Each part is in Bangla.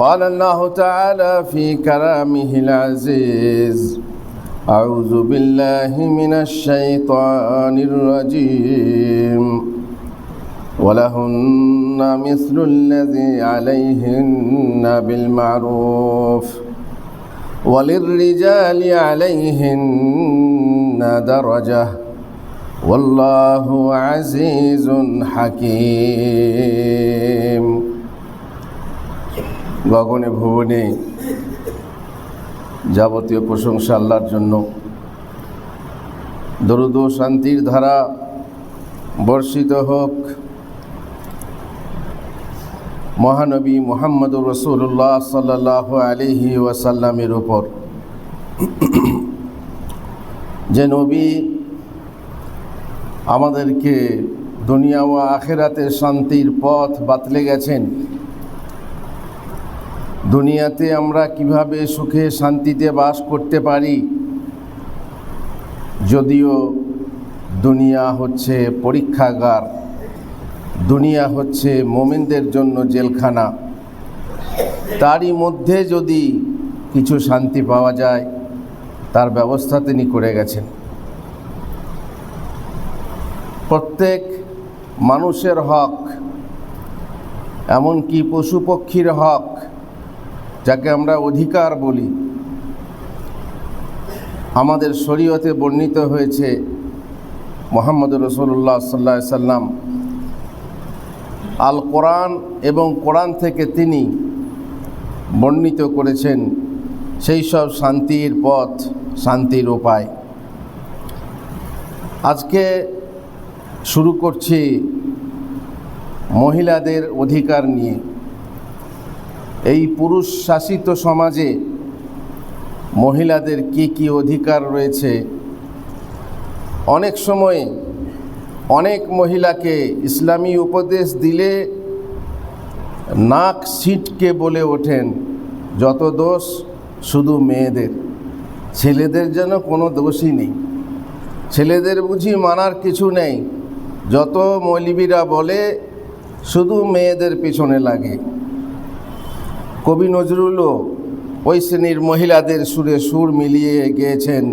قال الله تعالى في كلامه العزيز أعوذ بالله من الشيطان الرجيم. ولهن مثل الذي عليهن بالمعروف وللرجال عليهن درجة والله عزيز حكيم. গগনে ভুবনে যাবতীয় প্রশংসা আল্লাহর জন্য। দরুদ শান্তির ধারা বর্ষিত হোক। মহানবী মোহাম্মদুর রসুল্লাহ সাল্লাহ আলিহি ওয়াসাল্লামের ওপর যে নবী আমাদেরকে দুনিয়া ও আখেরাতের শান্তির পথ বাতলে গেছেন দুনিয়াতে আমরা কীভাবে সুখে শান্তিতে বাস করতে পারি? যদিও দুনিয়া হচ্ছে পরীক্ষাগার, দুনিয়া হচ্ছে মোমেনদের জন্য জেলখানা, তারই মধ্যে যদি কিছু শান্তি পাওয়া যায়, তার ব্যবস্থা তিনি করে গেছেন। প্রত্যেক মানুষের হক, এমনকি পশু পক্ষীর হক যাকে আমরা অধিকার বলি, আমাদের শরীয়তে বর্ণিত হয়েছে মোহাম্মদ রসুল্লাহ সাল্লা সাল্লাম। আল কোরআন এবং কোরআন থেকে তিনি বর্ণিত করেছেন সেই সব শান্তির পথ, শান্তির উপায়। আজকে শুরু করছি মহিলাদের অধিকার নিয়ে। এই পুরুষ শাসিত সমাজে মহিলাদের কি কি অধিকার রয়েছে? অনেক সময় অনেক মহিলাকে ইসলামী উপদেশ দিলে নাক সিটকে বলে ওঠেন যত দোষ শুধু মেয়েদের। ছেলেদের যেন কোনো দোষই নেই। ছেলেদের বুঝি মানার কিছু নেই। যত মৌলবীরা বলে, শুধু মেয়েদের পিছনে লাগে। কবি নজরুলও ওই শ্রেণির মহিলাদের সুরে সুর মিলিয়ে গিয়েছেন।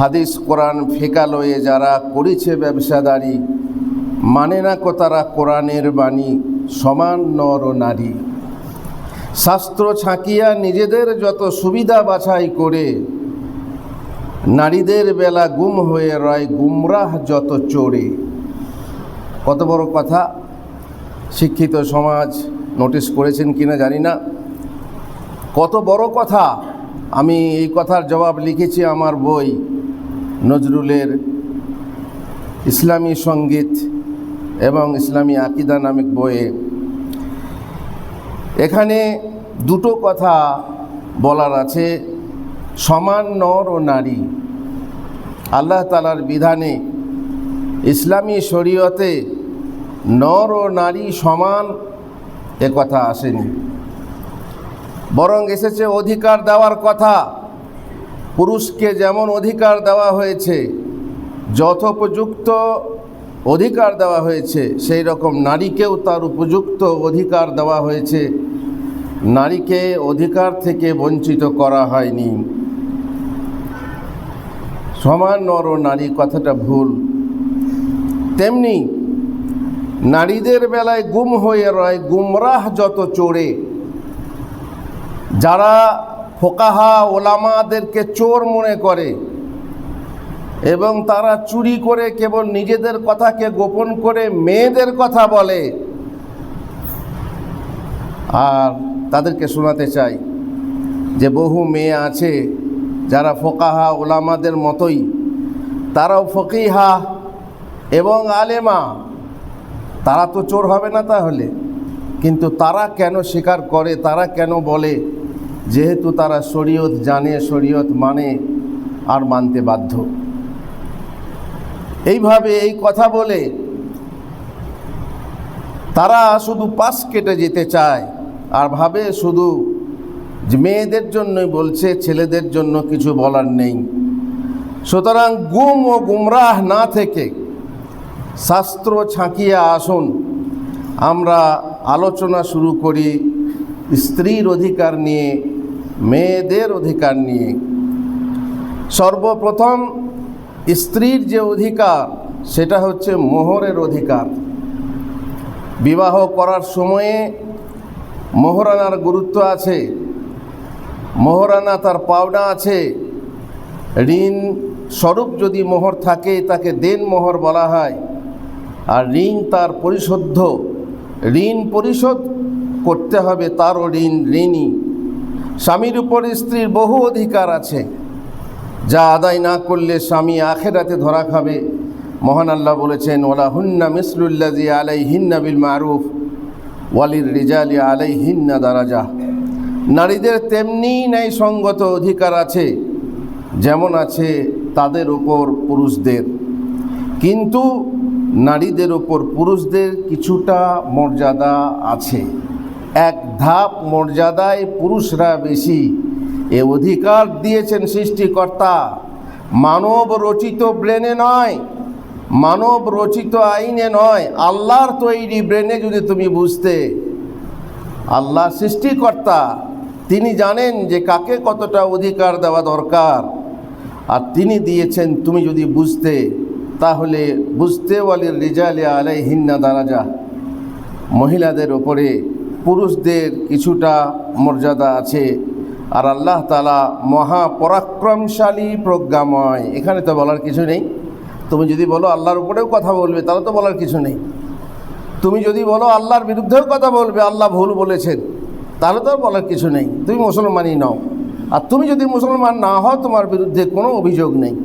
হাদিস, কোরআন ফেকালয়ে যারা করেছে ব্যবসাদারি মানে না কো তারা কোরআনের বাণী, সমান নর ও নারী। শাস্ত্র ছাঁকিয়া নিজেদের যত সুবিধা বাছাই করে, নারীদের বেলা গুম হয়ে রয় গুমরাহ যত চোরে। কত বড় কথা, শিক্ষিত সমাজ নোটিশ করেছেন কিনা জানি না। কত বড় কথা। আমি এই কথার জবাব লিখেছি আমার বই নজরুলের ইসলামী সংগীত এবং ইসলামী আকিদা নামিক বইয়ে। এখানে দুটো কথা বলার আছে। সমান নর ও নারী। আল্লাহ তালার বিধানে ইসলামী শরীয়তে নর ও নারী সমান এ কথা আসেনি। বরং এসেছে অধিকার দেওয়ার কথা। পুরুষকে যেমন অধিকার দেওয়া হয়েছে, যথোপযুক্ত অধিকার দেওয়া হয়েছে, সেই রকম নারীকেও তার উপযুক্ত অধিকার দেওয়া হয়েছে। নারীকে অধিকার থেকে বঞ্চিত করা হয়নি। সমান নর নারী কথাটা ভুল। তেমনি নারীদের বেলায় গুম হয়ে রয় গুমরাহ যত চোরে। যারা ফোকাহা ওলামাদেরকে চোর মনে করে এবং তারা চুরি করে কেবল নিজেদের কথাকে গোপন করে মেয়েদের কথা বলে, আর তাদেরকে শোনাতে চাই যে বহু মেয়ে আছে যারা ফোকাহা ওলামাদের মতোই, তারাও ফকিহা এবং আলেমা। তারা তো চোর হবে না তাহলে। কিন্তু তারা কেন স্বীকার করে, তারা কেন বলে? যেহেতু তারা শরীয়ত জানে, শরীয়ত মানে আর মানতে বাধ্য। এইভাবে এই কথা বলে তারা শুধু পাশ কেটে যেতে চায় আর ভাবে শুধু মেয়েদের জন্যই বলছে, ছেলেদের জন্য কিছু বলার নেই। সুতরাং গুম ও গুমরাহ না থেকে শাস্ত্র ছাঁকিয়া আসুন। আমরা আলোচনা শুরু করি স্ত্রীর অধিকার নিয়ে, মেয়েদের অধিকার নিয়ে। সর্বপ্রথম স্ত্রীর যে অধিকার, সেটা হচ্ছে মোহরের অধিকার। বিবাহ করার সময়ে মোহরানার গুরুত্ব আছে, মোহরানা তার পাওনা আছে। ঋণ স্বরূপ যদি মোহর থাকে, তাকে দেন মোহর বলা হয়। আর ঋণ তার পরিশোধ ঋণ পরিশোধ করতে হবে তারও ঋণ, ঋণী। স্বামীর উপর স্ত্রীর বহু অধিকার আছে। যা আদায় না করলে স্বামী আখেরাতে ধরা খাবে। মহান আল্লাহ বলেছেন ওলা হুন্না মিসলুল্লাজি আলাই হিন্না বিল মারুফ, ওয়ালির রিজালি আলাই হিন্না দারাজা। নারীদের তেমনি ন্যায় সঙ্গত অধিকার আছে, যেমন আছে তাদের উপর পুরুষদের। কিন্তু নারীদের ওপর পুরুষদের কিছুটা মর্যাদা আছে। এক ধাপ মর্যাদায় পুরুষরা বেশি। এ অধিকার দিয়েছেন সৃষ্টিকর্তা। মানব রচিত ব্রেনে নয়, মানব রচিত আইনে নয়, আল্লাহর তৈরি ব্রেনে যদি তুমি বুঝতে। আল্লাহ সৃষ্টিকর্তা, তিনি জানেন যে কাকে কতটা অধিকার দেওয়া দরকার। আর তিনি দিয়েছেন, তুমি যদি বুঝতে। তাহলে বুঝতে ওয়ালির রিজালে আলাই হিন্না দারাজা। মহিলাদের ওপরে পুরুষদের কিছুটা মর্যাদা আছে। আর আল্লাহ তালা মহাপরাক্রমশালী প্রজ্ঞাময়। এখানে তো বলার কিছু নেই। তুমি যদি বলো আল্লাহর উপরেও কথা বলবে, তাহলে তো বলার কিছু নেই। তুমি যদি বলো আল্লাহর বিরুদ্ধেও কথা বলবে, আল্লাহ ভুল বলেছেন, তাহলে তো বলার কিছু নেই। তুমি মুসলমানই নাও। আর তুমি যদি মুসলমান না হও, তোমার বিরুদ্ধে কোনো অভিযোগ নেই।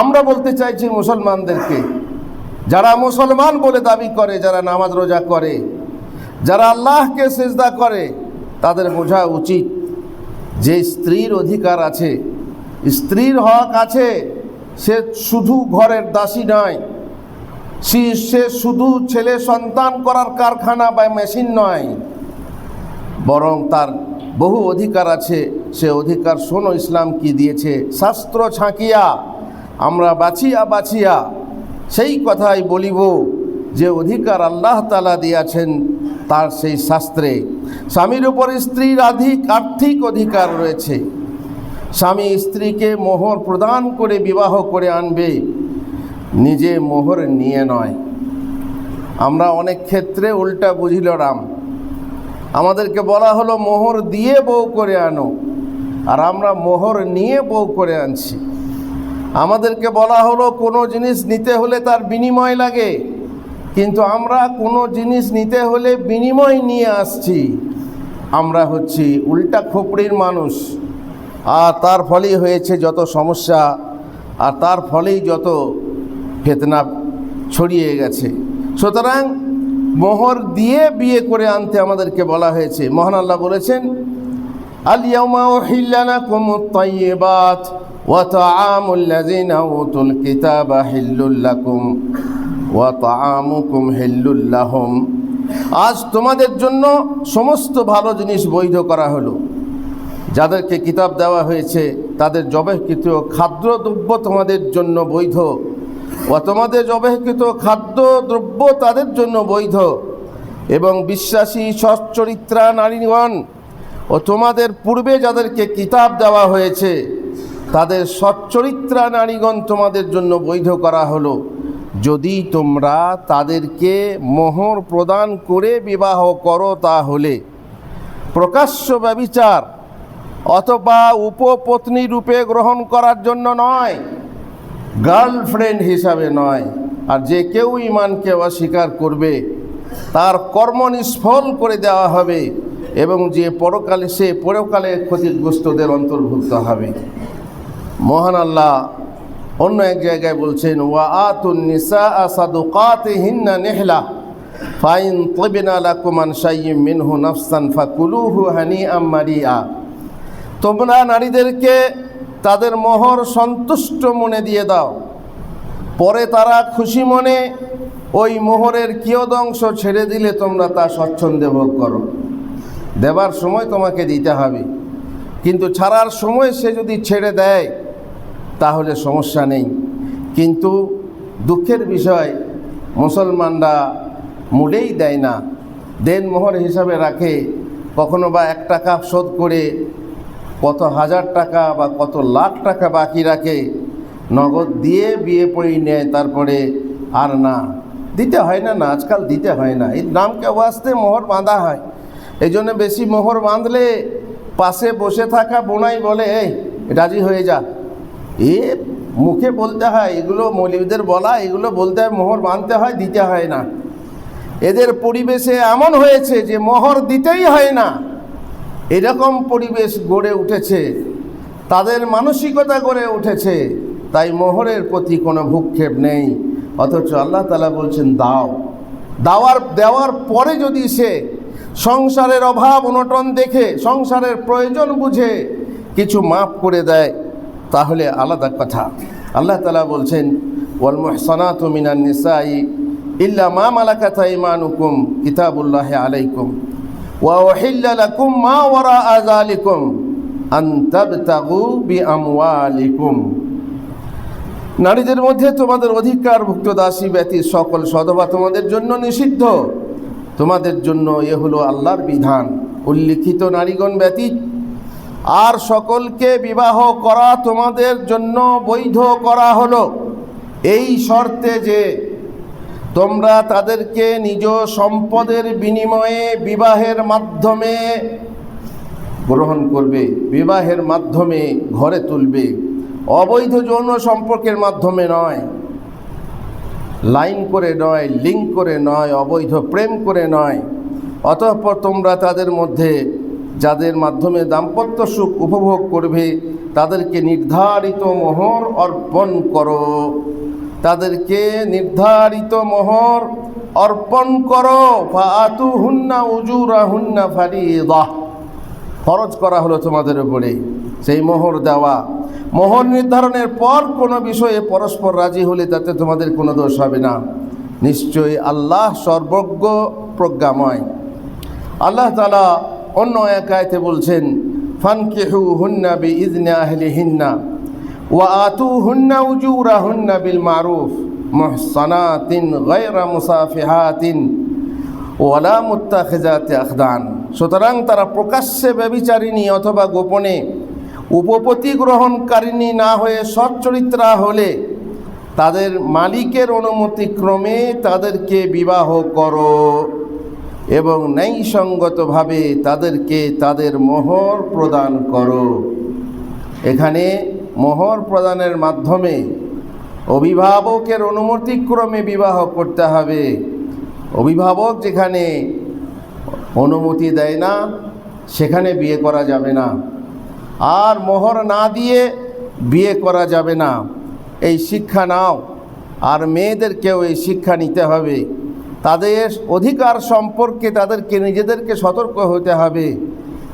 আমরা বলতে চাইছি মুসলমানদেরকে, যারা মুসলমান বলে দাবি করে, যারা নামাজ রোজা করে, যারা আল্লাহকে সেজদা করে, তাদের বোঝা উচিত যে স্ত্রীর অধিকার আছে। স্ত্রীর হক আছে, সে শুধু ঘরের দাসী নয়, সে শুধু ছেলে সন্তান করার কারখানা বা মেশিন নয়, বরং তার বহু অধিকার আছে। সে অধিকার শোনো ইসলাম কি দিয়েছে? শাস্ত্র ছাঁকিয়া আমরা বাছিয়া বাছিয়া সেই কথাই বলিব যে অধিকার আল্লাহ তালা দিয়াছেন তার সেই শাস্ত্রে। স্বামীর উপর স্ত্রীর আধিক আর্থিক অধিকার রয়েছে। স্বামী স্ত্রীকে মোহর প্রদান করে বিবাহ করে আনবে, নিজে মোহর নিয়ে নয়। আমরা অনেক ক্ষেত্রে উল্টা বুঝিল রাম আমাদেরকে বলা হলো, মোহর দিয়ে বউ করে আনো। আর আমরা মোহর নিয়ে বউ করে আনছি। আমাদেরকে বলা হলো, কোনো জিনিস নিতে হলে তার বিনিময় লাগে। কিন্তু আমরা কোনো জিনিস নিতে হলে বিনিময় নিয়ে আসছি। আমরা হচ্ছি উল্টা খোপড়ির মানুষ। আর তার ফলেই হয়েছে যত সমস্যা, আর তার ফলেই যত ফেতনা ছড়িয়ে গেছে। সুতরাং মোহর দিয়ে বিয়ে করে আনতে আমাদেরকে বলা হয়েছে। মহান আল্লাহ বলেছেন আলিয়াউমা ওহিল্লানাকুম আত-তাইয়্যিবাত ওয়া তা'আমুল লাযিনা উতুল কিতাবা হিল্লুল লাকুম ওয়া তা'আমুকুম হিল্লুল লাহুম আজ তোমাদের জন্য সমস্ত ভালো জিনিস বৈধ করা হলো। যাদেরকে কিতাব দেওয়া হয়েছে, তাদের জবেহকৃত খাদ্যদ্রব্য তোমাদের জন্য বৈধ ও তোমাদের জবেহকৃত খাদ্য দ্রব্য তাদের জন্য বৈধ এবং বিশ্বাসী সচ্চরিত্রা নারীগণ ও তোমাদের পূর্বে যাদেরকে কিতাব দেওয়া হয়েছে তাদের সচ্চরিত্রা নারীগণ তোমাদের জন্য বৈধ করা হলো। যদি তোমরা তাদেরকে মোহর প্রদান করে বিবাহ করো তাহলে প্রকাশ্য ব্যবিচার অথবা উপপত্নী রূপে গ্রহণ করার জন্য নয়, গার্লফ্রেন্ড হিসাবে নয়। আর যে কেউ ইমানকে অস্বীকার করবে, তার কর্ম নিষ্ফল করে দেওয়া হবে এবং যে পরকালে সে পরকালে ক্ষতিগ্রস্তদের অন্তর্ভুক্ত হবে। মহান আল্লাহ অন্য এক জায়গায় বলছেন, ওয়া নেহলা, ফাইন মিনহু হানি আম্মারিয়া তোমরা নারীদেরকে তাদের মোহর সন্তুষ্ট মনে দিয়ে দাও। পরে তারা খুশি মনে ওই মোহরের কিয়দংশ ছেড়ে দিলে তোমরা তা স্বচ্ছন্দে ভোগ করো। দেবার সময় তোমাকে দিতে হবে, কিন্তু ছাড়ার সময় সে যদি ছেড়ে দেয় তাহলে সমস্যা নেই। কিন্তু দুঃখের বিষয়, মুসলমানরা মুডেই দেয় না। দেন মোহর হিসাবে রাখে, কখনো বা এক টাকা শোধ করে কত হাজার টাকা বা কত লাখ টাকা বাকি রাখে, নগদ দিয়ে বিয়ে পড়িয়ে নেয়, তারপরে আর না। দিতে হয় না না, আজকাল দিতে হয় না। এই নামকে ওয়াস্তে মোহর বাঁধা হয়। এই জন্য বেশি মোহর বাঁধলে পাশে বসে থাকা বোনাই বলে, এই, রাজি হয়ে যা। এ মুখে বলতে হয়, এগুলো মৌলিকদের বলা, এগুলো বলতে হয়, মোহর বাঁধতে হয়, দিতে হয় না। এদের পরিবেশে এমন হয়েছে যে মোহর দিতেই হয় না। এরকম পরিবেশ গড়ে উঠেছে, তাদের মানসিকতা গড়ে উঠেছে, তাই মোহরের প্রতি কোনো ভূক্ষেপ নেই। অথচ আল্লাহ তালা বলছেন, দাও। দাওয়ার, দেওয়ার পরে যদি সে সংসারের অভাব অনটন দেখে, সংসারের প্রয়োজন বুঝে, কিছু মাফ করে দেয় তাহলে আলাদা কথা। আল্লাহ তালা বলছেন, ওয়াল মুহসানাতু মিনান নিসাই ইল্লা মা মালাকাত আইমানুকুম কিতাবুল্লাহি আলাইকুম। ওয়া উহিল্লা লাকুম মা ওয়ারাআ যালিকুম আন তাবতাগু বিআমওয়ালিকুম। নারীদের মধ্যে তোমাদের অধিকারভুক্ত দাসী ব্যতীত সকল সদবা তোমাদের জন্য নিষিদ্ধ। তোমাদের জন্য এ হলো আল্লাহর বিধান। উল্লিখিত নারীগণ ব্যতীত আর সকলকে বিবাহ করা তোমাদের জন্য বৈধ করা হলো। এই শর্তে যে তোমরা তাদেরকে নিজ সম্পদের বিনিময়ে বিবাহের মাধ্যমে গ্রহণ করবে, বিবাহের মাধ্যমে ঘরে তুলবে। অবৈধ যৌন সম্পর্কের মাধ্যমে নয়, লাইন করে নয়, লিঙ্ক করে নয়, অবৈধ প্রেম করে নয়। অতঃপর তোমরা তাদের মধ্যে যাদের মাধ্যমে দাম্পত্য সুখ উপভোগ করবে, তাদেরকে নির্ধারিত মোহর অর্পণ করো। তাদেরকে নির্ধারিত মোহর অর্পণ করো। হুন্না উজুরা হুন্না ফারিদাহ ফরজ করা হলো তোমাদের উপরে সেই মোহর দেওয়া। মোহর নির্ধারণের পর কোনো বিষয়ে পরস্পর রাজি হলে তাতে তোমাদের কোনো দোষ হবে না। নিশ্চয়ই আল্লাহ সর্বজ্ঞ প্রজ্ঞাময়। আল্লাহ তালা অন্য এক আয়তে বলছেন ফানকেহু হুন্না বি ইজনে আহলি হিন্না ওয়া আতু হুন্না উজুরা হুন্না বিল মারুফ মুহসানাতিন গায়রা মুসাফিহাতিন ওয়ালা মুত্তাখিজাতে আখদান। সুতরাং তারা প্রকাশ্যে ব্যবিচারিণী অথবা গোপনে উপপতি গ্রহণকারিণী না হয়ে সচ্চরিত্রা হলে তাদের মালিকের অনুমতিক্রমে তাদেরকে বিবাহ করো। এবং ন্যায়সঙ্গতভাবে তাদেরকে তাদের মোহর প্রদান করো। এখানে মোহর প্রদানের মাধ্যমে অভিভাবকের অনুমতিক্রমে বিবাহ করতে হবে। অভিভাবক যেখানে অনুমতি দেয় না, সেখানে বিয়ে করা যাবে না। আর মোহর না দিয়ে বিয়ে করা যাবে না। এই শিক্ষা নাও। আর মেয়েদেরকেও এই শিক্ষা নিতে হবে। তাদের অধিকার সম্পর্কে তাদেরকে নিজেদেরকে সতর্ক হতে হবে।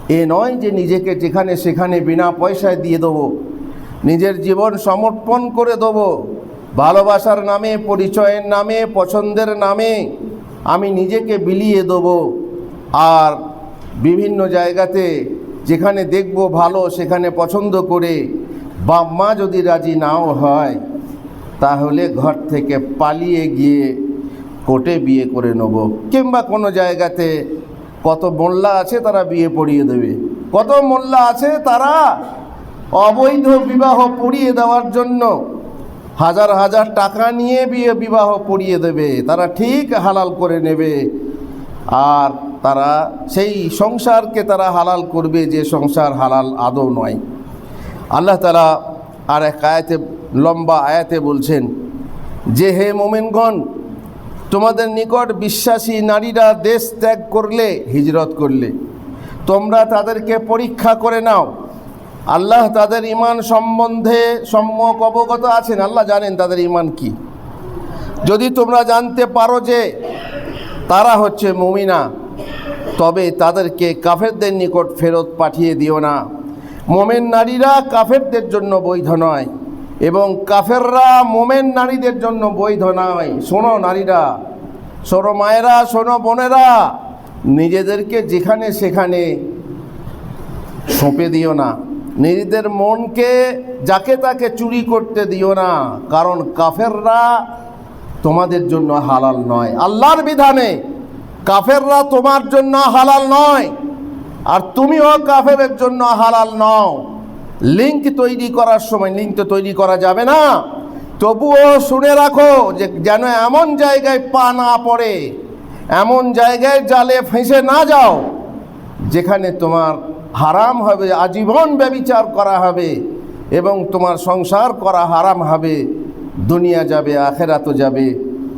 এ নয় যে নিজেকে যেখানে সেখানে বিনা পয়সায় দিয়ে দেবো। নিজের জীবন সমর্পণ করে দেবো। ভালোবাসার নামে, পরিচয়ের নামে, পছন্দের নামে আমি নিজেকে বিলিয়ে দেবো। আর বিভিন্ন জায়গাতে যেখানে দেখব ভালো, সেখানে পছন্দ করে বাপ মা যদি রাজি নাও হয়, তাহলে ঘর থেকে পালিয়ে গিয়ে কোর্টে বিয়ে করে নেব। কিংবা কোনো জায়গাতে কত মোল্লা আছে তারা বিয়ে পড়িয়ে দেবে। কত মোল্লা আছে তারা অবৈধ বিবাহ পড়িয়ে দেওয়ার জন্য হাজার হাজার টাকা নিয়ে বিয়ে বিবাহ পড়িয়ে দেবে। তারা ঠিক হালাল করে নেবে। আর তারা সেই সংসারকে তারা হালাল করবে, যে সংসার হালাল আদৌ নয়। আল্লাহ তালা আর এক আয়াতে, লম্বা আয়াতে বলছেন, যে হে মোমেনগণ তোমাদের নিকট বিশ্বাসী নারীরা দেশ ত্যাগ করলে, হিজরত করলে। তোমরা তাদেরকে পরীক্ষা করে নাও। আল্লাহ তাদের ইমান সম্বন্ধে সম্যক অবগত আছেন। আল্লাহ জানেন তাদের ইমান কি। যদি তোমরা জানতে পারো যে তারা হচ্ছে মুমিনা, তবে তাদেরকে কাফেরদের নিকট ফেরত পাঠিয়ে দিও না। মোমেন নারীরা কাফেরদের জন্য বৈধ নয়। এবং কাফেররা মোমেন নারীদের জন্য বৈধ নয়। শোনো নারীরা, শোনো মায়েরা, শোনো বোনেরা, নিজেদেরকে যেখানে সেখানে সঁপে দিও না। নিজেদের মনকে, যাকে তাকে চুরি করতে দিও না। কারণ কাফেররা তোমাদের জন্য হালাল নয়। আল্লাহর বিধানে কাফেররা তোমার জন্য হালাল নয়। আর তুমিও কাফেরের জন্য হালাল নও। লিঙ্ক তৈরি করার সময় লিঙ্ক তো তৈরি করা যাবে না। তবুও শুনে রাখো যে যেন এমন জায়গায় পা না পড়ে, এমন জায়গায় জালে ফেঁসে না যাও, যেখানে তোমার হারাম হবে, আজীবন ব্যবিচার করা হবে এবং তোমার সংসার করা হারাম হবে, দুনিয়া যাবে, আখেরাতও যাবে,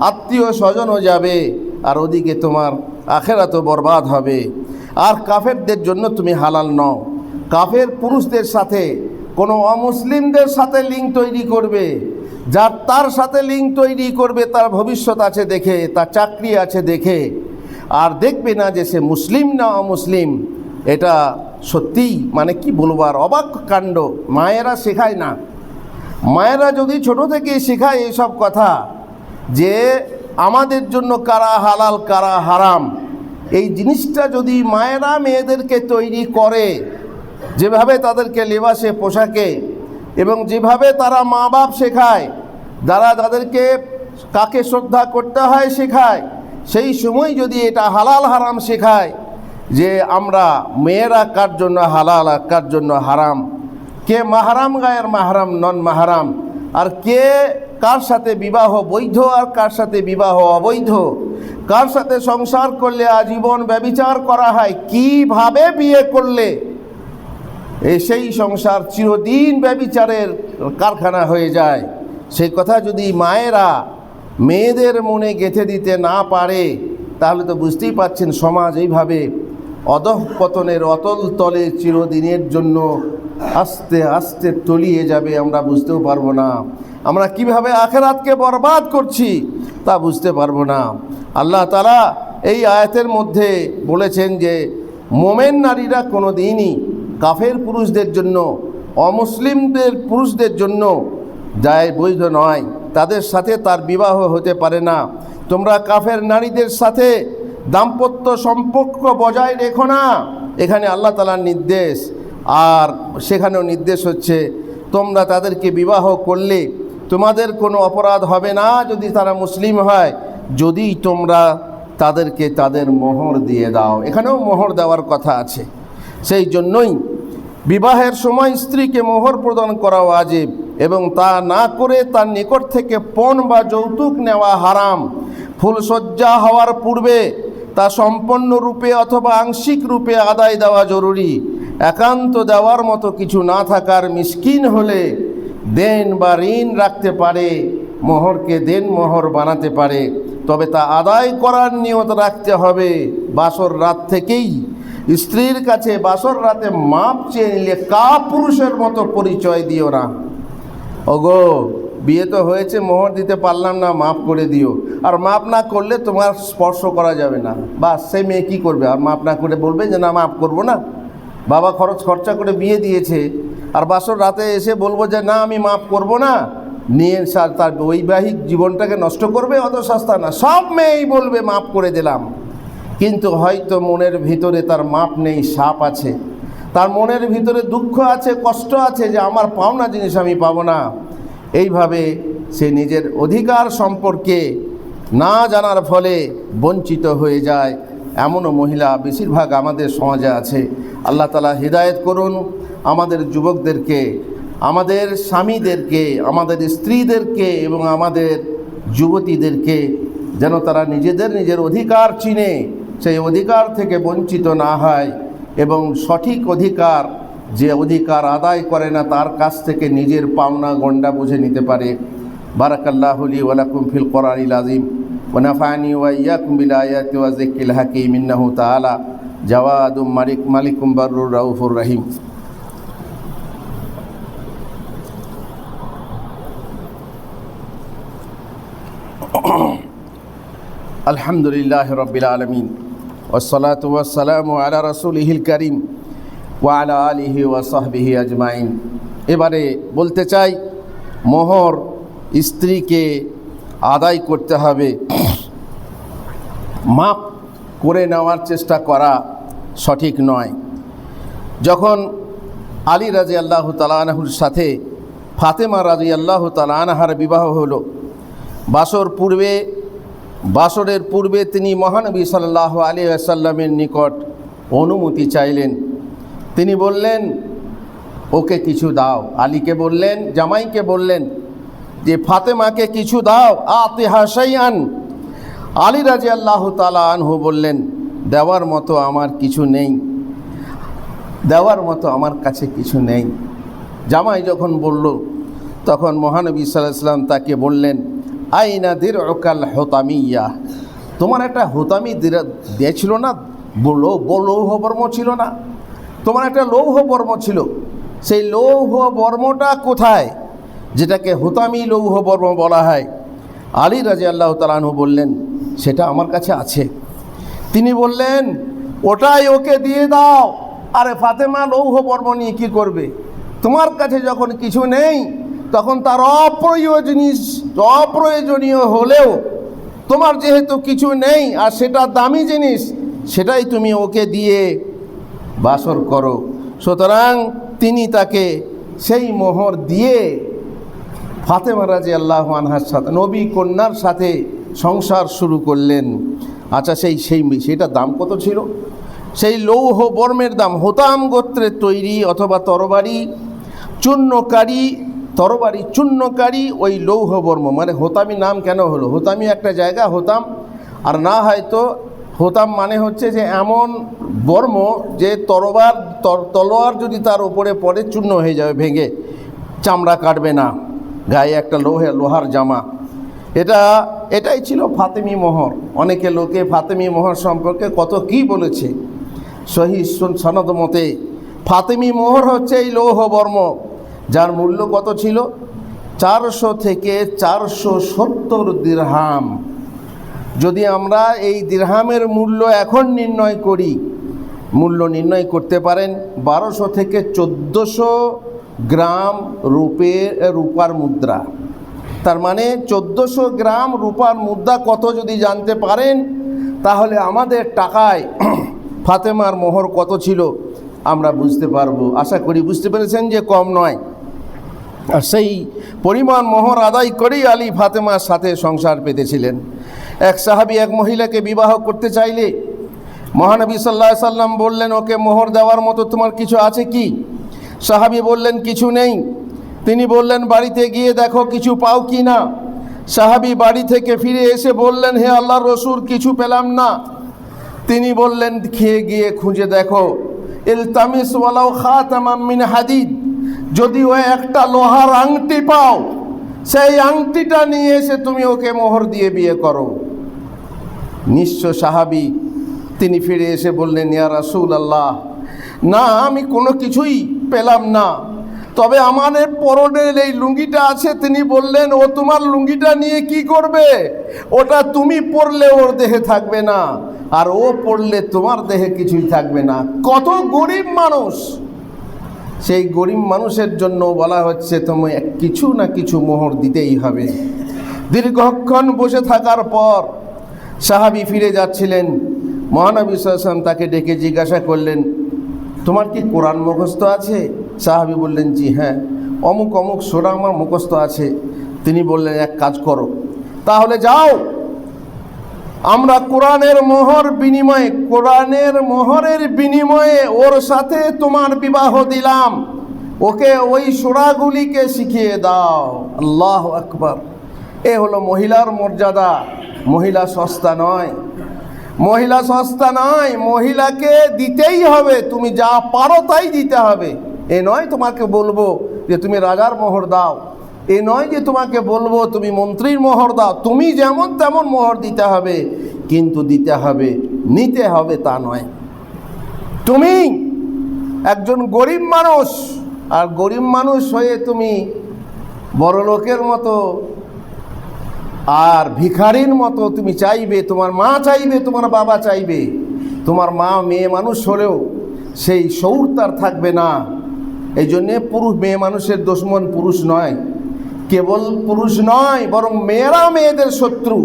আত্মীয় স্বজনও যাবে, আর ওদিকে তোমার আখেরাতও বরবাদ হবে। আর কাফেরদের জন্য তুমি হালাল নও। কাফের পুরুষদের সাথে, কোনো অমুসলিমদের সাথে লিঙ্ক তৈরি করবে। যার তার সাথে লিঙ্ক তৈরি করবে, তার ভবিষ্যৎ আছে দেখে, তার চাকরি আছে দেখে। আর দেখবে না যে সে মুসলিম না অমুসলিম, এটা সত্যিই মানে কি বলব, আর অবাক কাণ্ড। মায়েরা শেখায় না। মায়েরা যদি ছোট থেকে শেখায় এইসব কথা, যে আমাদের জন্য কারা হালাল, কারা হারাম, এই জিনিসটা যদি মায়েরা মেয়েদেরকে তৈরি করে যেভাবে তাদেরকে লেবাসে পোশাকে এবং যেভাবে তারা মা বাপ শেখায়, যারা তাদেরকে কাকে শ্রদ্ধা করতে হয় শেখায়, সেই সময় যদি এটা হালাল হারাম শেখায় যে আমরা মেয়েরা কার জন্য হালাল আর কার জন্য হারাম, কে মাহারাম গায়ের মাহারাম, নন মাহারাম, আর কে কার সাথে বিবাহ বৈধ আর কার সাথে বিবাহ অবৈধ, কার সাথে সংসার করলে আজীবন ব্যবিচার করা হয়, কীভাবে বিয়ে করলে সেই সংসার চিরদিন ব্যবিচারের কারখানা হয়ে যায়। সেই কথা যদি মায়েরা মেয়েদের মনে গেঁথে দিতে না পারে, তাহলে তো বুঝতেই পাচ্ছেন সমাজ এইভাবে অধঃপতনের অতল তলে চিরদিনের জন্য আস্তে আস্তে তলিয়ে যাবে, আমরা বুঝতেও পারব না। আমরা কীভাবে আখেরাতকে বরবাদ করছি তা বুঝতে পারব না। আল্লাহ তালা এই আয়াতের মধ্যে বলেছেন যে, মোমেন নারীরা কোনো দিনই কাফের পুরুষদের জন্য, অমুসলিমদের পুরুষদের জন্য যায় বৈধ নয়। তাদের সাথে তার বিবাহ হতে পারে না। তোমরা কাফের নারীদের সাথে দাম্পত্য সম্পর্ক বজায় রেখো না। এখানে আল্লাহ তালার নির্দেশ। আর সেখানেও নির্দেশ হচ্ছে, তোমরা তাদেরকে বিবাহ করলে তোমাদের কোনো অপরাধ হবে না যদি তারা মুসলিম হয়। যদি তোমরা তাদেরকে তাদের মোহর দিয়ে দাও। এখানেও মোহর দেওয়ার কথা আছে। সেই জন্যই বিবাহের সময় স্ত্রীকে মোহর প্রদান করা ওয়াজিব এবং তা না করে তার নিকট থেকে পণ বা যৌতুক নেওয়া হারাম। ফুলসজ্জা হওয়ার পূর্বে তা সম্পূর্ণরূপে অথবা আংশিক রূপে আদায় দেওয়া জরুরি। একান্ত দেওয়ার মতো কিছু না থাকার মিসকিন হলে দেন বা ঋণ রাখতে পারে, মোহরকে দেন মোহর বানাতে পারে। তবে তা আদায় করার নিয়ত রাখতে হবে বাসর রাত থেকেই। স্ত্রীর কাছে বাসর রাতে মাপ চেয়ে নিলে কা পুরুষের মতো পরিচয় দিও না। ওগো, বিয়ে তো হয়েছে, মোহর দিতে পারলাম না মাফ করে দিও। আর মাপ না করলে তোমার স্পর্শ করা যাবে না। বা সে মেয়ে কী করবে? আর মাপ না করে বলবে যে, না মাফ করব না। বাবা খরচ খরচা করে বিয়ে দিয়েছে। আর বাসর রাতে এসে বলব যে, না, আমি মাফ করব না। নিয়ে তার বৈবাহিক জীবনটাকে নষ্ট করবে অত সস্তা না। সব মেয়েই বলবে মাফ করে দিলাম। কিন্তু হয়তো মনের ভিতরে তার মাপ নেই, সাপ আছে। তার মনের ভিতরে দুঃখ আছে, কষ্ট আছে যে আমার পাওনা জিনিস আমি পাবো না। এইভাবে সে নিজের অধিকার সম্পর্কে না জানার ফলে বঞ্চিত হয়ে যায়। এমনও মহিলা বেশিরভাগ আমাদের সমাজে আছে। আল্লাহ তালা হৃদায়ত করুন আমাদের যুবকদেরকে, আমাদের স্বামীদেরকে, আমাদের স্ত্রীদেরকে এবং আমাদের যুবতীদেরকে যেন তারা নিজেদের নিজের অধিকার চিনে। সেই অধিকার থেকে বঞ্চিত না হয় এবং সঠিক অধিকার যে অধিকার আদায় করে না, তার কাছ থেকে নিজের পাওনা গন্ডা বুঝে নিতে পারে। বারাকাল্লাহলি ওয়ালাকুম ফিল কোরআনিল আজিম ওনাফানি ওয়াইয়াকুম বিল আয়াতি ওয়া যিকরিল হাকীম। ইন্নাহু তাআলা জাওয়াদুম মালিক, মালিকুম বাররুর রাউফুর রহিম। আলহামদুলিল্লাহ রবিল আলমিন। করিম ওয়ালা আলিহি ওয়াসাহবিহি আজমাইন এবারে বলতে চাই, মোহর স্ত্রীকে আদায় করতে হবে। মাপ করে নেওয়ার চেষ্টা করা সঠিক নয়। যখন আলী রাজি আল্লাহ তালাহুর সাথে ফাতেমা রাজি আল্লাহ তালাহার বিবাহ হলো, বাসর পূর্বে বাসরের পূর্বে তিনি মহানবী সাল্লাহ আলী আসাল্লামের নিকট অনুমতি চাইলেন। তিনি বললেন, ওকে কিছু দাও। আলীকে বললেন, জামাইকে বললেন যে, ফাতেমাকে কিছু দাও। আতে হাসাইয়ান আলী রাজি আল্লাহ তালা আনহু বললেন, দেওয়ার মতো আমার কিছু নেই। দেওয়ার মতো আমার কাছে কিছু নেই। জামাই যখন বলল, তখন মহানবী সাল্লাম তাকে বললেন আইনা দের অকাল হোতামিয়া। তোমার একটা হোতামি দিয়েছিল না? লৌহ বর্ম ছিল না? তোমার একটা লৌহ বর্ম ছিল। সেই লৌহ বর্মটা কোথায়? যেটাকে হোতামি লৌহ বর্ম বলা হয়। আলী রাজি আল্লাহ তালাহু বললেন, সেটা আমার কাছে আছে। তিনি বললেন, ওটাই ওকে দিয়ে দাও। আরে ফাতেমা লৌহ বর্ম নিয়ে কী করবে? তোমার কাছে যখন কিছু নেই তখন তার অপ্রয়োজনীয় অপ্রয়োজনীয় হলেও তোমার যেহেতু কিছু নেই আর সেটা দামি জিনিস, সেটাই তুমি ওকে দিয়ে বাসর করো। সুতরাং তিনি তাকে সেই মোহর দিয়ে ফাতেমা রাজি আল্লাহ আনহার সাথে, নবী কন্যার সাথে সংসার শুরু করলেন। আচ্ছা সেই সেই, সেটার দাম কত ছিল? সেই লৌহ বর্মের দাম, হোতাম গোত্রের তৈরি অথবা তরবারি, চূর্ণকারী তরবারি চূর্ণকারী ওই লৌহ বর্ম মানে হোতামি নাম কেন হলো? হোতামি একটা জায়গা, হোতাম। আর না হয়তো, হোতাম মানে হচ্ছে যে এমন বর্ম যে তরবার তলোয়ার যদি তার উপরে পড়ে চূর্ণ হয়ে যাবে, ভেঙে। চামড়া কাটবে না। গায়ে একটা লোহে, লোহার জামা। এটা, এটাই ছিল ফাতেমি মোহর। অনেকে লোকে ফাতেমি মোহর সম্পর্কে কত কি বলেছে? সহি সনদ মতে, ফাতেমি মোহর হচ্ছে এই লৌহ বর্ম যার মূল্য কত ছিল? চারশো থেকে চারশো সত্তর দিরহাম। যদি আমরা এই দিরহামের মূল্য এখন নির্ণয় করি, মূল্য নির্ণয় করতে পারেন বারোশো থেকে চোদ্দোশো গ্রাম রূপে, রূপার মুদ্রা। তার মানে চোদ্দোশো গ্রাম রূপার মুদ্রা কত যদি জানতে পারেন, তাহলে আমাদের টাকায় ফাতেমার মোহর কত ছিল, আমরা বুঝতে পারব। আশা করি বুঝতে পেরেছেন যে কম নয়। সেই পরিমাণ মোহর আদায় করেই আলী ফাতেমার সাথে সংসার পেতেছিলেন। এক সাহাবি এক মহিলাকে বিবাহ করতে চাইলে মহানবী সাল্লাহ সাল্লাম বললেন, ওকে মোহর দেওয়ার মতো তোমার কিছু আছে কি? সাহাবি বললেন, কিছু নেই। তিনি বললেন, বাড়িতে গিয়ে দেখো কিছু পাও কি না? সাহাবি বাড়ি থেকে ফিরে এসে বললেন, হে আল্লাহ রসুর কিছু পেলাম না। তিনি বললেন, খেয়ে গিয়ে খুঁজে দেখো। ইলতামিস ওয়ালাও খাতামাম্মিন হাদিদ। যদি ও একটা লোহার আংটি পাও, সেই আংটিটা নিয়ে এসে তুমি ওকে মোহর দিয়ে বিয়ে করো। নিঃস্ব সাহাবি তিনি ফিরে এসে বললেন, ইয়া রাসুল আল্লাহ না, আমি কোনো কিছুই পেলাম না। তবে আমাদের পরনের এই লুঙ্গিটা আছে, তিনি বললেন, ও তোমার লুঙ্গিটা নিয়ে কি করবে? ওটা তুমি পরলে ওর দেহে থাকবে না, আর ও পড়লে তোমার দেহে কিছুই থাকবে না। কত গরিব মানুষ সেই গরিব মানুষের জন্য বলা হচ্ছে তুমি কিছু না কিছু মোহর দিতেই হবে। দীর্ঘক্ষণ বসে থাকার পর সাহাবি ফিরে যাচ্ছিলেন। মহানবী সাল্লাম তাকে ডেকে জিজ্ঞাসা করলেন, তোমার কি কোরআন মুখস্থ আছে? সাহাবি বললেন, জি হ্যাঁ। অমুক অমুক সোরা আমার মুখস্থ আছে। তিনি বললেন, এক কাজ করো। তাহলে যাও। আমরা কোরআনের মোহর বিনিময়ে, কোরআনের মোহরের বিনিময়ে ওর সাথে তোমার বিবাহ দিলাম। ওকে ওই সোরাগুলিকে শিখিয়ে দাও। আল্লাহ আকবর। এ হলো মহিলার মর্যাদা। মহিলা সস্তা নয়। মহিলা সস্তা নয়, মহিলাকে দিতেই হবে। তুমি যা পারো তাই দিতে হবে। এ নয় তোমাকে বলব যে তুমি রাজার মোহর দাও। এ নয় যে তোমাকে বলব, তুমি মন্ত্রীর মোহর দাও, তুমি যেমন তেমন মোহর দিতে হবে, কিন্তু দিতে হবে, নিতে হবে তা নয়। তুমি একজন গরিব মানুষ, আর গরিব মানুষ হয়ে তুমি বড় লোকের মতো, আর ভিখারির মতো তুমি চাইবে, তোমার মা চাইবে, তোমার বাবা চাইবে, তোমার মা মেয়ে মানুষ হলেও সেই সৌর তার থাকবে না। এই জন্যে পুরুষ, মেয়ে মানুষের দুশ্মন পুরুষ নয়। কেবল পুরুষ নয়, বরং মেয়েরা মেয়েদের শত্রু।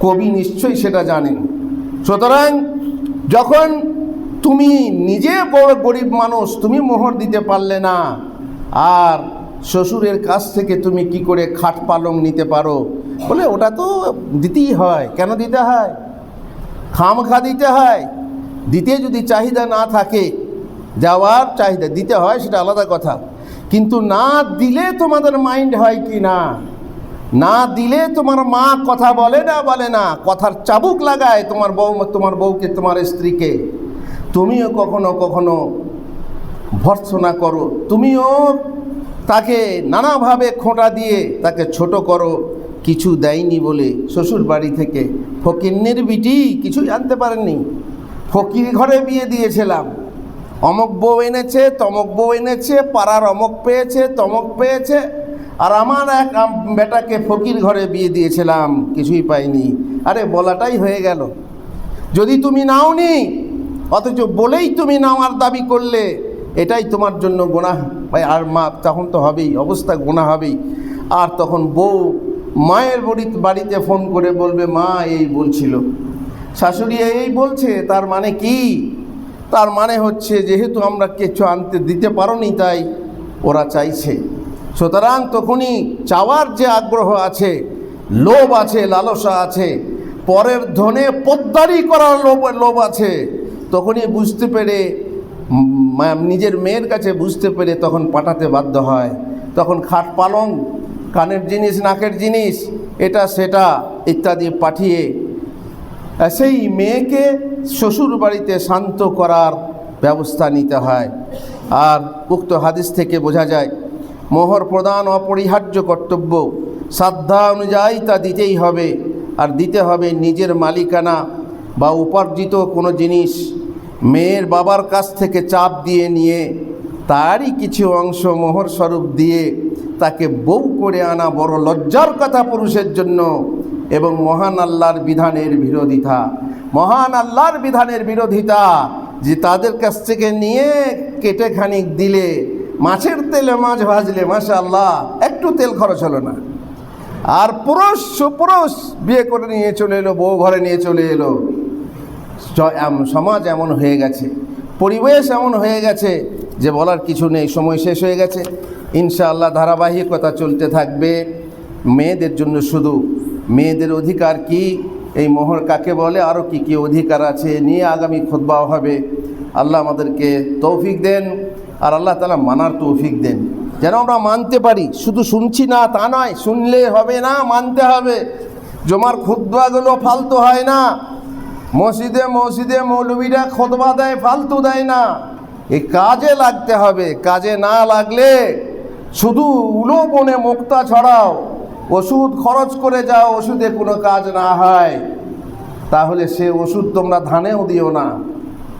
কবি নিশ্চয়ই সেটা জানেন। সুতরাং যখন তুমি নিজে বড় গরিব মানুষ, তুমি মোহর দিতে পারলে না, আর শ্বশুরের কাছ থেকে তুমি কি করে খাট পালং নিতে পারো? বলে ওটা তো দিতেই হয়। কেন দিতে হয়? খামখা দিতে হয়। দিতে যদি চাহিদা না থাকে, যাওয়ার চাহিদা, দিতে হয় সেটা আলাদা কথা। কিন্তু না দিলে তোমাদের মাইন্ড হয় কি না? না দিলে তোমার মা কথা বলে না বলে না। কথার চাবুক লাগায় তোমার বউ, তোমার বউকে, তোমার স্ত্রীকে। তুমিও কখনো কখনো ভর্ৎসনা করো। তুমিও তাকে নানাভাবে খোঁটা দিয়ে তাকে ছোট করো। কিছু দেয়নি বলে শ্বশুর বাড়ি থেকে ফকিন্নির বিটি কিছুই আনতে পারেননি। ফকির ঘরে বিয়ে দিয়েছিলাম। অমক বউ এনেছে, তমক বউ এনেছে, পাড়ার অমক পেয়েছে, তমক পেয়েছে। আর আমার এক বেটাকে ফকির ঘরে বিয়ে দিয়েছিলাম, কিছুই পাইনি। আরে বলাটাই হয়ে গেল। যদি তুমি নাও নি অথচ বলেই তুমি নেওয়ার দাবি করলে, এটাই তোমার জন্য গোনা ভাই, আর মা, তখন তো হবেই, অবস্থা গোনা হবেই। আর তখন বউ মায়ের বাড়ি বাড়িতে ফোন করে বলবে, মা, এই বলছিল। শাশুড়ি এই বলছে, তার মানে কি? তার মানে হচ্ছে যেহেতু আমরা কিছু আনতে দিতে পারোনি তাই ওরা চাইছে। সুতরাং তখনই চাওয়ার যে আগ্রহ আছে, লোভ আছে, লালসা আছে, পরের ধনে পোদ্দারি করার লোভ লোভ আছে, তখনই বুঝতে পেরে নিজের মেয়ের কাছে বুঝতে পেরে তখন পাঠাতে বাধ্য হয়। তখন খাট পালং, কানের জিনিস, নাকের জিনিস, এটা, সেটা ইত্যাদি পাঠিয়ে, সেই মেয়েকে শ্বশুর বাড়িতে শান্ত করার ব্যবস্থা নিতে হয়। আর উক্ত হাদিস থেকে বোঝা যায়, মোহর প্রদান অপরিহার্য কর্তব্য। শ্রদ্ধা অনুযায়ী তা দিতেই হবে, আর দিতে হবে নিজের মালিকানা বা উপার্জিত কোনো জিনিস। মেয়ের বাবার কাছ থেকে চাপ দিয়ে নিয়ে তারই কিছু অংশ মোহর স্বরূপ দিয়ে তাকে বউ করে আনা বড় লজ্জার কথা পুরুষের জন্য এবং মহান আল্লাহর বিধানের বিরোধিতা। মহান আল্লাহর বিধানের বিরোধিতা, যে তাদের কাছ থেকে নিয়ে কেটে খানিক দিলে, মাছের তেলে মাছ ভাজলে মাসা আল্লাহ একটু তেল খরচ হলো না। আর পুরুষ, সুপুরুষ বিয়ে করে নিয়ে চলে এলো, বউ ঘরে নিয়ে চলে এলো। সমাজ এমন হয়ে গেছে, পরিবেশ এমন হয়ে গেছে, যে বলার কিছু নেই, সময় শেষ হয়ে গেছে। ইনশাআল্লাহ ধারাবাহিকতা চলতে থাকবে। মেয়েদের জন্য শুধু, মেয়েদের অধিকার কি? এই মোহর কাকে বলে? আরও কি কি অধিকার আছে? নিয়ে আগামী খোদবাও হবে। আল্লাহ আমাদেরকে তৌফিক দেন, আর আল্লাহ তালা মানার তৌফিক দেন। যেন আমরা মানতে পারি। শুধু শুনছি না, তা নয়, শুনলে হবে না, মানতে হবে। জমার খুদ্বাগুলো ফালতু হয় না। মসজিদে মসজিদে মৌলবীরা খোদবা দেয়, ফালতু দেয় না। এই কাজে লাগতে হবে। কাজে না লাগলে শুধু উলো বনে মুক্তা ছড়াও। ওষুধ খরচ করে যাও, ওষুধে কোনো কাজ না হয়। তাহলে সে ওষুধ তোমরা ধানেও দিও না।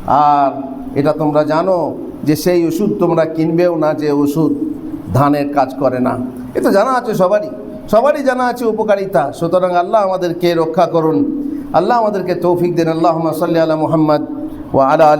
আর এটা তোমরা জানো যে সেই ওষুধ তোমরা কিনবেও না যে ওষুধ ধানের কাজ করে না। এ তো জানা আছে সবারই। সবারই জানা আছে উপকারিতা। সুতরাং আল্লাহ আমাদেরকে রক্ষা করুন। আল্লাহ আমাদেরকে তৌফিক দেন। আল্লাহ সাল্লি আলা মুহাম্মদ ও আলা আলী